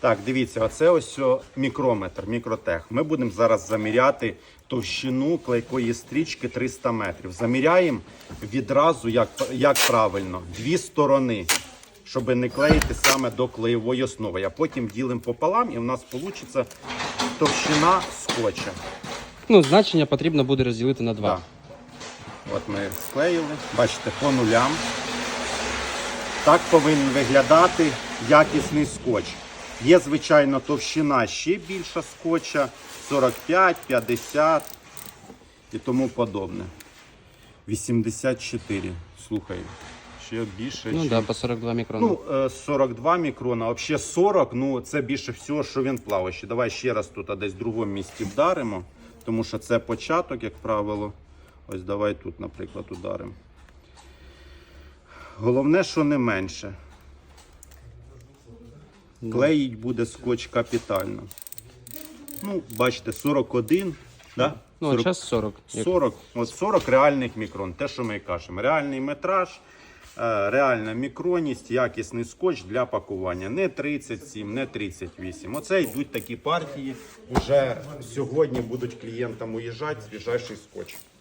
Так, дивіться, оце ось мікрометр, мікротех. Ми будемо зараз заміряти товщину клейкої стрічки 300 метрів. Заміряємо відразу, як, як правильно, дві сторони, щоб не клеїти саме до клеєвої основи. А потім ділимо пополам і в нас вийде товщина скотча. Ну, значення потрібно буде розділити на два. Так. От ми склеїли. Бачите, по нулям. Так повинен виглядати якісний скотч. Є, звичайно, товщина ще більша скотча 45, 50 і тому подобне. 84. Слухай, ще більше. Ну чим- да, по 42 мікрони. Ну, е, 42 мікрона, взагалі 40, ну це більше всього, що він плаваючий. Давай ще раз тут а десь в другому місці вдаримо, тому що це початок, як правило. Ось давай тут, наприклад, ударимо. Головне, що не менше. Клеїть буде скотч капітально. Ну, бачите, 41. Да? ну, а час 40. 40, от 40 реальних мікрон, те, що ми кажемо. Реальний метраж, е, реальна мікронність, якісний скотч для пакування. Не 37, не 38. Оце йдуть такі партії. Уже сьогодні будуть клієнтам уїжджати свіжайший скотч.